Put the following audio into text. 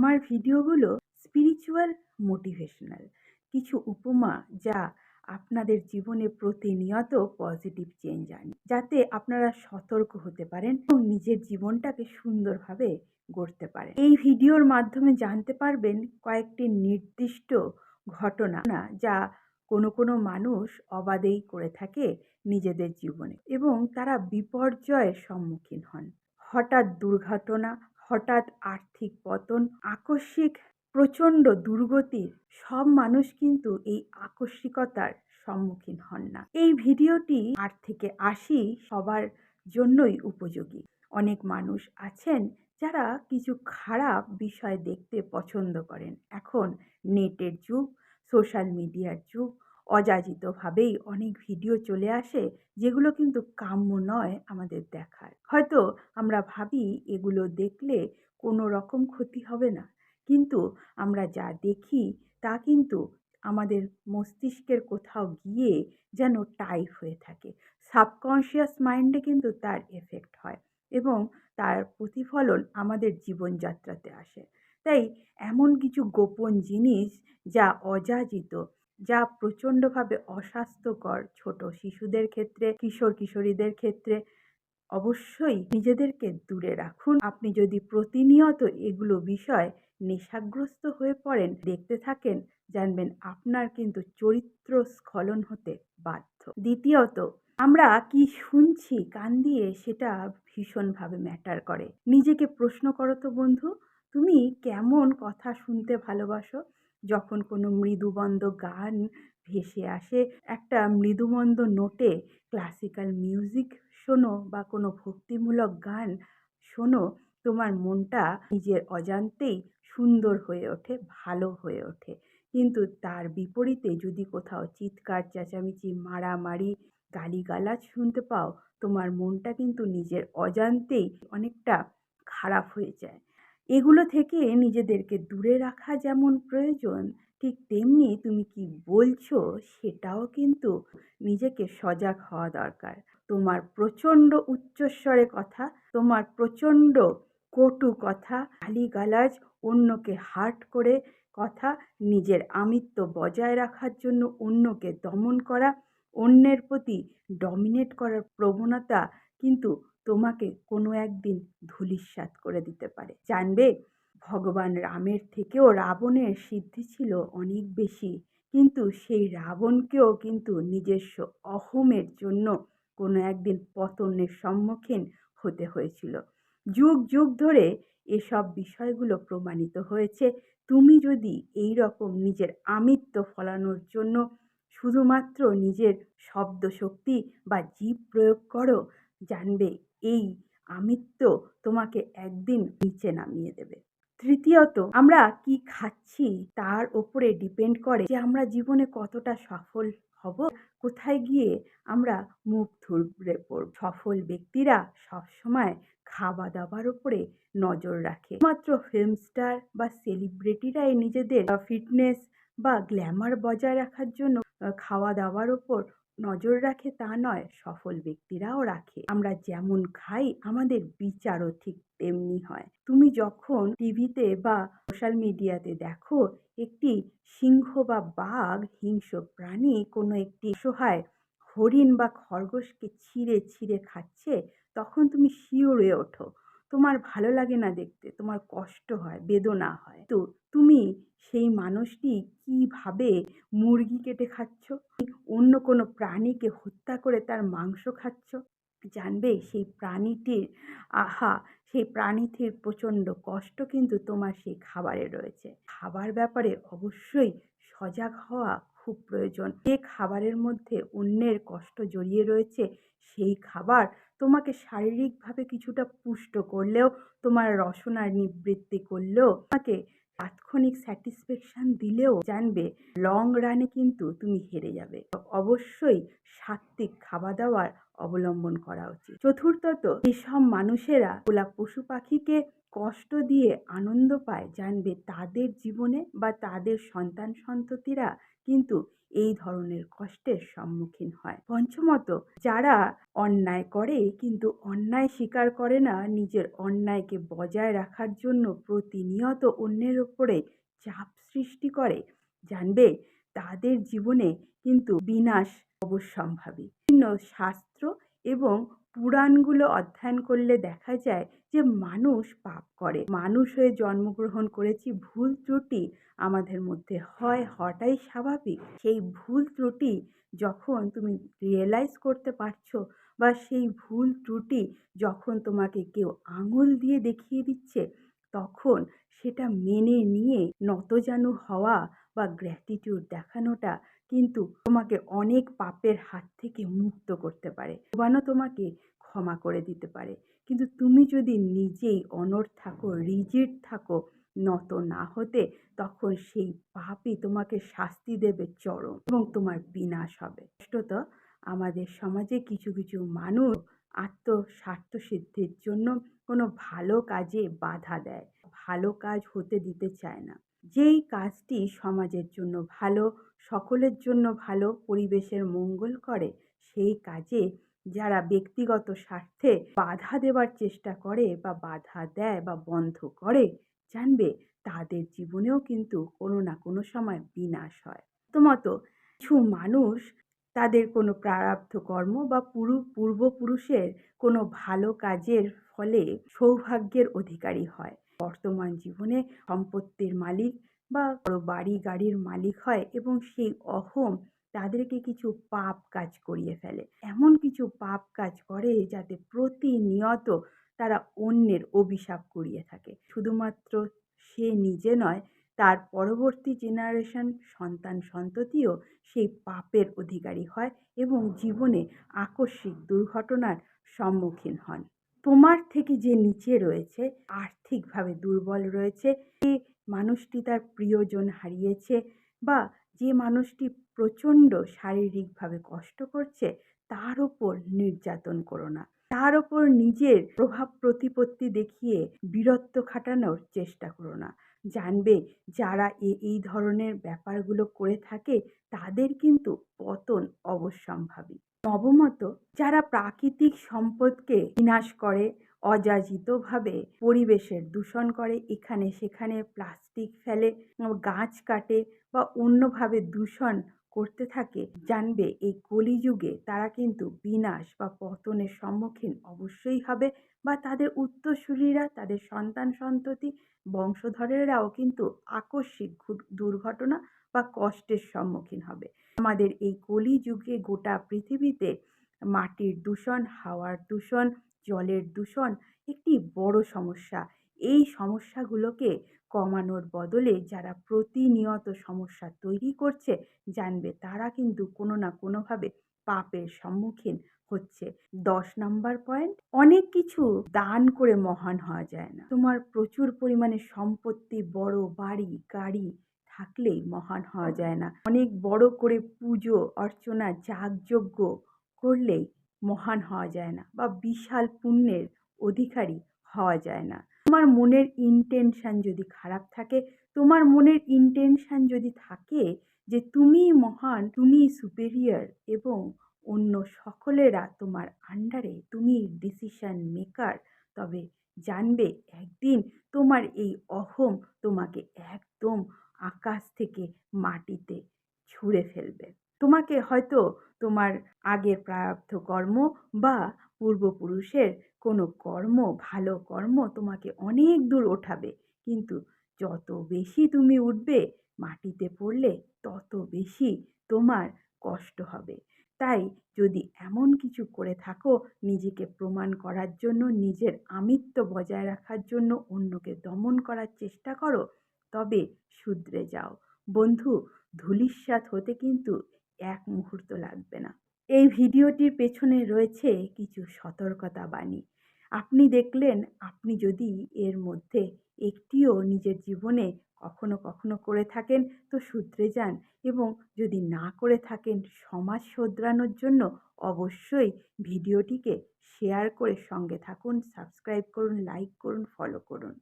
আমার ভিডিওগুলো spiritual motivational কিছু উপমা যা আপনাদের জীবনে প্রতিনিয়ত পজিটিভ চেঞ্জ আনে, যাতে আপনারা সতর্ক হতে পারেন এবং নিজের জীবনটাকে সুন্দরভাবে গড়তে পারেন। এই ভিডিওর মাধ্যমে জানতে পারবেন কয়েকটি নির্দিষ্ট ঘটনা যা কোনো কোনো মানুষ অবাধেই করে থাকে নিজেদের জীবনে এবং তারা বিপর্যয়ের সম্মুখীন হন। হঠাৎ দুর্ঘটনা হঠাৎ আর্থিক পতন, আকস্মিক প্রচণ্ড দুর্গতির, সব মানুষ কিন্তু এই আকস্মিকতার সম্মুখীন হন না। এই ভিডিওটি আট থেকে আশি সবার জন্যই উপযোগী। অনেক মানুষ আছেন যারা কিছু খারাপ বিষয় দেখতে পছন্দ করেন। এখন নেটের যুগ, সোশ্যাল মিডিয়ার যুগ অযাচিতভাবেই অনেক ভিডিও চলে আসে, যেগুলো কিন্তু কাম্য নয় আমাদের দেখার। হয়তো আমরা ভাবি এগুলো দেখলে কোনো রকম ক্ষতি হবে না, কিন্তু আমরা যা দেখি তা কিন্তু আমাদের মস্তিষ্কের কোথাও গিয়ে যেন টাইপ হয়ে থাকে। সাবকনশিয়াস মাইন্ডে কিন্তু তার এফেক্ট হয় এবং তার প্রতিফলন আমাদের জীবনযাত্রাতে আসে। তাই এমন কিছু গোপন জিনিস যা অযাচিত যা প্রচণ্ডভাবে অস্বাস্থ্যকর। ছোট শিশুদের ক্ষেত্রে, কিশোর কিশোরীদের ক্ষেত্রে অবশ্যই নিজেদেরকে দূরে রাখুন। আপনি যদি প্রতিনিয়ত এগুলো বিষয় নেশাগ্রস্ত হয়ে পড়েন, দেখতে থাকেন, জানবেন আপনার কিন্তু চরিত্র স্খলন হতে বাধ্য। দ্বিতীয়ত, আমরা কি শুনছি, কান দিয়ে সেটা ভীষণভাবে ম্যাটার করে। নিজেকে প্রশ্ন করো তো বন্ধু, তুমি কেমন কথা শুনতে ভালোবাসো? যখন কোনো মৃদুবন্দ গান ভেসে আসে, একটা মৃদুমন্দ নোটে ক্লাসিক্যাল মিউজিক শোনো বা কোনো ভক্তিমূলক গান শোনো, তোমার মনটা নিজের অজান্তেই সুন্দর হয়ে ওঠে, ভালো হয়ে ওঠে। কিন্তু তার বিপরীতে যদি কোথাও চিৎকার, চেঁচামেচি, মারামারি, গালিগালাজ শুনতে পাও, তোমার মনটা কিন্তু নিজের অজান্তেই অনেকটা খারাপ হয়ে যায়। এগুলো থেকে নিজেদেরকে দূরে রাখা যেমন প্রয়োজন, ঠিক তেমনি তুমি কি বলছো সেটাও কিন্তু নিজেকে সজাগ হওয়া দরকার। তোমার প্রচণ্ড উচ্চস্বরে কথা, তোমার প্রচণ্ড কটু কথা, গালিগালাজ, অন্যকে হার্ট করে কথা, নিজের আমিত্ব বজায় রাখার জন্য অন্যকে দমন করা, অন্যের প্রতি ডমিনেট করার প্রবণতা কিন্তু তোমাকে কোনো একদিন ধূলিসাৎ করে দিতে পারে। জানবে, ভগবান রামের থেকেও রাবণের সিদ্ধি ছিল অনেক বেশি, কিন্তু সেই রাবণকেও কিন্তু নিজস্ব অহমের জন্য কোনো একদিন পতনের সম্মুখীন হতে হয়েছিল। যুগ যুগ ধরে এসব বিষয়গুলো প্রমাণিত হয়েছে। তুমি যদি এই রকম নিজের আমিত্ব ফলানোর জন্য শুধুমাত্র নিজের শব্দ শক্তি বা জীব প্রয়োগ করো, জানবে এই আমিত্ব তোমাকে একদিন নিচে নামিয়ে দেবে। তৃতীয়ত, আমরা কি খাচ্ছি তার ওপরে ডিপেন্ড করে যে আমরা জীবনে কতটা সফল হব, কোথায় গিয়ে আমরা মুখ থুবড়ে পড়ব। সফল ব্যক্তিরা সবসময় খাওয়া দাওয়ার উপরে নজর রাখে। মাত্র ফিল্ম স্টার বা সেলিব্রিটিরাই নিজেদের ফিটনেস বা গ্ল্যামার বজায় রাখার জন্য খাওয়া দাওয়ার ওপর নজর রাখে তা নয়, সফল ব্যক্তিরাও রাখে। আমরা যেমন খাই, আমাদের বিচারও ঠিক তেমনি হয়। তুমি যখন টিভিতে বা সোশ্যাল মিডিয়াতে দেখো, একটি সিংহ বা বাঘ, হিংস্র প্রাণী কোনো একটি সহায় হরিণ বা খরগোশকে ছিঁড়ে ছিঁড়ে খাচ্ছে, তখন তুমি শিউরে ওঠো। তোমার ভালো লাগে না দেখতে, তোমার কষ্ট হয়, বেদনা হয়। তো তুমি সেই মানুষটি কীভাবে মুরগি কেটে খাচ্ছ? অন্য কোনো প্রাণীকে হত্যা করে তার মাংস খাচ্ছ? জানবে সেই প্রাণীটির, আহা, সেই প্রাণীটির প্রচণ্ড কষ্ট কিন্তু তোমার সেই খাবারে রয়েছে। খাবার ব্যাপারে অবশ্যই সজাগ হওয়া খুব প্রয়োজন। যে খাবারের মধ্যে অন্যের কষ্ট জড়িয়ে রয়েছে, সেই খাবার তোমাকে শারীরিকভাবে কিছুটা পুষ্ট করলেও, তোমার রসনা নিবৃত্তি করলেও, তোমাকে তাৎক্ষণিক স্যাটিসফ্যাকশান দিলেও জানবে, লং রানে কিন্তু তুমি হেরে যাবে। অবশ্যই সাত্ত্বিক খাওয়া দাওয়ার অবলম্বন করা উচিত। চতুর্থত, যেসব মানুষেরা ওলা পশু পাখিকে কষ্ট দিয়ে আনন্দ পায়, জানবে তাদের জীবনে বা তাদের সন্তান সন্ততিরা কিন্তু এই ধরনের কষ্টের সম্মুখীন হয়। পঞ্চমত, যারা অন্যায় করে কিন্তু অন্যায় স্বীকার করে না, নিজের অন্যায়কে বজায় রাখার জন্য প্রতিনিয়ত অন্যের ওপরে চাপ সৃষ্টি করে। জানবে, তাদের জীবনে কিন্তু বিনাশ অবশ্যম্ভাবী। বিভিন্ন শাস্ত্র এবং পুরাণগুলো অধ্যয়ন করলে দেখা যায় যে, মানুষ পাপ করে। মানুষ হয়ে জন্মগ্রহণ করেছি, ভুল ত্রুটি আমাদের মধ্যে হয়, হওয়াটাই স্বাভাবিক। সেই ভুল ত্রুটি যখন তুমি রিয়েলাইজ করতে পারছ বা সেই ভুল ত্রুটি যখন তোমাকে কেউ আঙুল দিয়ে দেখিয়ে দিচ্ছে, তখন সেটা মেনে নিয়ে নতজানু হওয়া বা গ্র্যাটিটিউড দেখানোটা কিন্তু তোমাকে অনেক পাপের হাত থেকে মুক্ত করতে পারে। ভগবানও তোমাকে ক্ষমা করে দিতে পারে। কিন্তু তুমি যদি নিজেই অনড় থাকো, রিজিড থাকো, নত না হতে, তখন সেই পাপই তোমাকে শাস্তি দেবে চরম এবং তোমার বিনাশ হবে। স্পষ্টত আমাদের সমাজে কিছু কিছু মানুষ আত্মস্বার্থ সিদ্ধির জন্য কোনো ভালো কাজে বাধা দেয়। ভালো কাজ হতে দিতে চায় না। যেই কাজটি সমাজের জন্য ভালো, সকলের জন্য ভালো, পরিবেশের মঙ্গল করে, সেই কাজে যারা ব্যক্তিগত স্বার্থে বাধা দেওয়ার চেষ্টা করে বা বাধা দেয় বা বন্ধ করে, জানবে তাদের জীবনেও কিন্তু কোনো না কোনো সময় বিনাশ হয়। প্রথমত, কিছু মানুষ তাদের কোনো প্রারব্ধ কর্ম বা পুরু, পূর্বপুরুষের কোনো ভালো কাজের ফলে সৌভাগ্যের অধিকারী হয়। বর্তমান জীবনে সম্পত্তির মালিক বা বড় বাড়ি গাড়ির মালিক হয় এবং সেই অহম তাদেরকে কিছু পাপ কাজ করিয়ে ফেলে। এমন কিছু পাপ কাজ করে যাতে প্রতিনিয়ত তারা অন্যের অভিশাপ করিয়ে থাকে। শুধুমাত্র সে নিজে নয়, তার পরবর্তী জেনারেশন সন্তান সন্ততিও সেই পাপের অধিকারী হয় এবং জীবনে আকস্মিক দুর্ঘটনার সম্মুখীন হন। তোমার থেকে যে নিচে রয়েছে, আর্থিকভাবে দুর্বল রয়েছে, যে মানুষটি তার প্রিয়জন হারিয়েছে বা যে মানুষটি প্রচণ্ড শারীরিকভাবে কষ্ট করছে, তার ওপর নির্যাতন করো না। তার ওপর নিজের প্রভাব প্রতিপত্তি দেখিয়ে বীরত্ব খাটানোর চেষ্টা করো না। জানবে যারা এই ধরনের ব্যাপারগুলো করে থাকে তাদের কিন্তু পতন অবশ্যম্ভাবী। নবমত, যারা প্রাকৃতিক সম্পদকে বিনাশ করে, অযাচিতভাবে পরিবেশের দূষণ করে, এখানে সেখানে প্লাস্টিক ফেলে, গাছ কাটে বা অন্যভাবে দূষণ করতে থাকে, জানবে এই কলিযুগে তারা কিন্তু বিনাশ বা পতনের সম্মুখীন অবশ্যই হবে বা তাদের উত্তরসূরীরা, তাদের সন্তান সন্ততি, বংশধরেরাও কিন্তু আকস্মিক দুর্ঘটনা বা কষ্টের সম্মুখীন হবে। আমাদের এই কলিযুগে গোটা পৃথিবীতে মাটির দূষণ, হাওয়ার দূষণ, জলের দূষণ একটি বড় সমস্যা। এই সমস্যাগুলোকে কমানোর বদলে যারা প্রতিনিয়ত সমস্যা তৈরি করছে, জানবে তারা কিন্তু কোনো না কোনোভাবে পাপের সম্মুখীন হচ্ছে। দশ নাম্বার পয়েন্ট, অনেক কিছু দান করে মহান হওয়া যায় না। তোমার প্রচুর পরিমাণে সম্পত্তি, বড় বাড়ি, গাড়ি থাকলেই মহান হওয়া যায় না। অনেক বড় করে পুজো, অর্চনা, যাগযজ্ঞ করলেই মহান হওয়া যায় না বা বিশাল পুণ্যের অধিকারী হওয়া যায় না। তোমার মনের ইন্টেনশান যদি খারাপ থাকে, তোমার মনের ইন্টেনশান যদি থাকে যে তুমি মহান তুমি সুপেরিয়ার এবং অন্য সকলেরা তোমার আন্ডারে তুমি ডিসিশন মেকার তবে জানবে একদিন তোমার এই অহম তোমাকে একদম আকাশ থেকে মাটিতে ছুঁড়ে ফেলবে। তোমাকে হয়তো তোমার আগের প্রারব্ধ কর্ম বা পূর্বপুরুষের কোনো কর্ম, ভালো কর্ম তোমাকে অনেক দূর ওঠাবে। কিন্তু যত বেশি তুমি উঠবে মাটিতে পড়লে তত বেশি তোমার কষ্ট হবে। তাই যদি এমন কিছু করে থাকো নিজেকে প্রমাণ করার জন্য, নিজের আমিত্ব বজায় রাখার জন্য অন্যকে দমন করার চেষ্টা করো, তবে শুধরে যাও। বন্ধু ধূলিস্বাদ হতে কিন্তু এক মুহূর্ত লাগবে না। এই ভিডিওটির পেছনে রয়েছে কিছু সতর্কতা বাণী আপনি দেখলেন, আপনি যদি এর মধ্যে একটিও নিজের জীবনে কখনো কখনো করে থাকেন, তো শুধরে যান এবং যদি না করে থাকেন সমাজ শোধরানোর জন্য অবশ্যই ভিডিওটিকে শেয়ার করে সঙ্গে থাকুন, সাবস্ক্রাইব করুন, লাইক করুন, ফলো করুন।